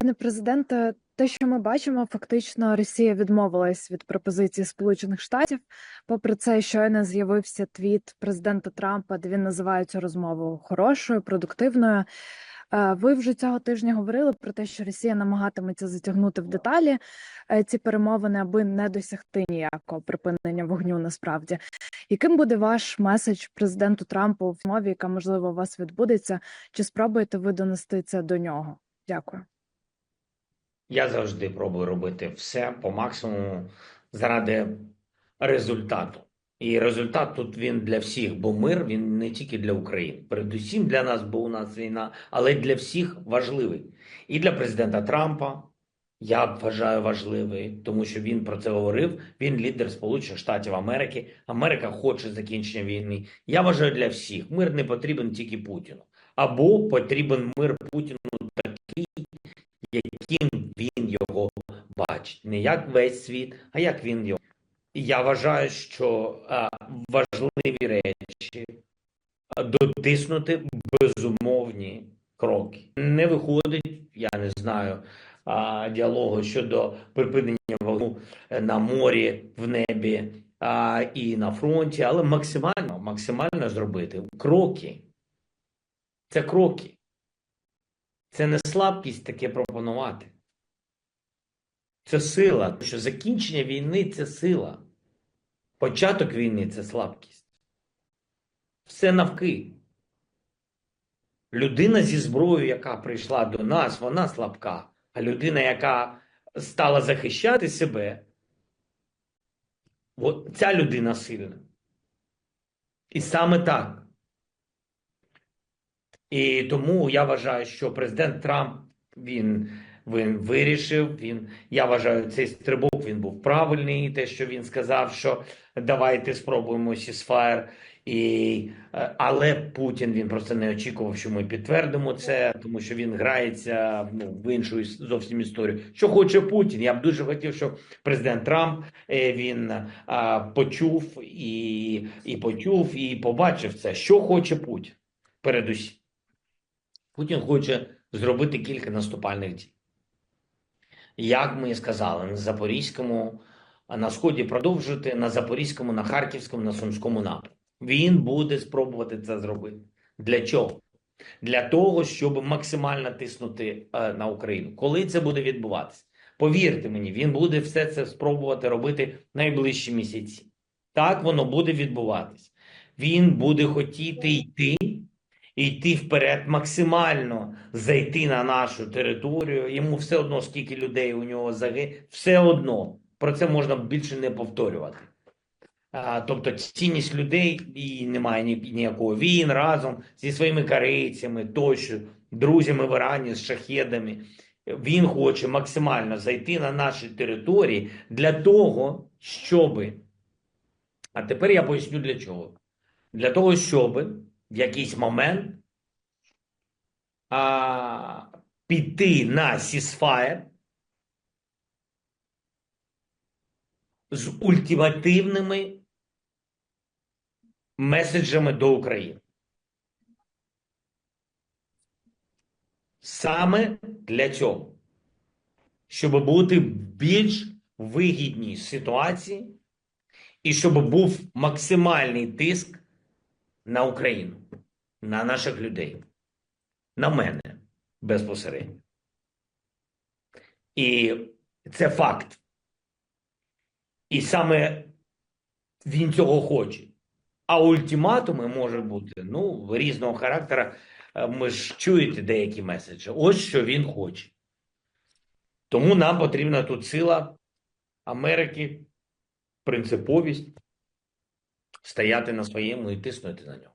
Пане президенте, те, що ми бачимо, фактично Росія відмовилась від пропозиції Сполучених Штатів. Попри це, щойно з'явився твіт президента Трампа, де він називає цю розмову хорошою, продуктивною. Е, Ви вже цього тижня говорили про те, що Росія намагатиметься затягнути в деталі е, ці перемовини, аби не досягти ніякого припинення вогню. Насправді, яким буде ваш меседж президенту Трампу в мові, яка можливо у вас відбудеться? Чи спробуєте ви донести це до нього? Дякую. Я завжди пробую робити все по максимуму заради результату. І результат тут він для всіх, бо мир він не тільки для України. Передусім для нас, бо у нас війна, але для всіх важливий. І для президента Трампа я вважаю важливий, тому що він про це говорив. Він лідер Сполучених Штатів Америки. Америка хоче закінчення війни. Я вважаю для всіх. Мир не потрібен тільки Путіну. Або потрібен мир Путіну такий, яким бачить. Не як весь світ, а як він його. Я вважаю, що а, важливі речі дотиснути безумовні кроки. Не виходить, я не знаю, а, діалогу щодо припинення вогню на морі, в небі а, і на фронті, але максимально, максимально зробити кроки. Це кроки. Це не слабкість таке пропонувати. Це сила. Тому що закінчення війни це сила. Початок війни це слабкість. Все навки. Людина зі зброєю, яка прийшла до нас, вона слабка. А людина, яка стала захищати себе, от ця людина сильна. І саме так. І тому я вважаю, що президент Трамп він, він вирішив. Він я вважаю, цей стрибок він був правильний. Те, що він сказав, що давайте спробуємо сісфаєр. І, е, але Путін він просто не очікував, що ми підтвердимо це, тому що він грається ну, в іншу зовсім історію. Що хоче Путін? Я б дуже хотів, щоб президент Трамп е, він а, почув і, і почув, і побачив це. Що хоче Путін? Передусім. Путін хоче зробити кілька наступальних дій. Як ми і сказали, на Запорізькому, на Сході продовжити, на Запорізькому, на Харківському, на Сумському напрямку. Він буде спробувати це зробити. Для чого? Для того, щоб максимально тиснути е, на Україну. Коли це буде відбуватися? Повірте мені, він буде все це спробувати робити найближчі місяці. Так воно буде відбуватись. Він буде хотіти йти йти вперед, максимально зайти на нашу територію. Йому все одно, скільки людей у нього загине, все одно. Про це можна більше не повторювати. А, тобто цінність людей і немає ні, ніякого. Він разом зі своїми корейцями, тощо, друзями в Ірані, з шахедами. Він хоче максимально зайти на наші території для того, щоби. А тепер я поясню для чого. Для того, щоби в якийсь момент а, піти на сісфаєр з ультимативними меседжами до України. Саме для цього, щоб бути в більш вигідній ситуації і щоб був максимальний тиск на Україну, на наших людей, на мене безпосередньо. І це факт. І саме він цього хоче. А ультиматуми можуть бути ну, різного характеру. Е, Ми ж чуєте деякі меседжі. Ось що він хоче. Тому нам потрібна тут сила Америки, принциповість, стояти на своєму і тиснути на нього.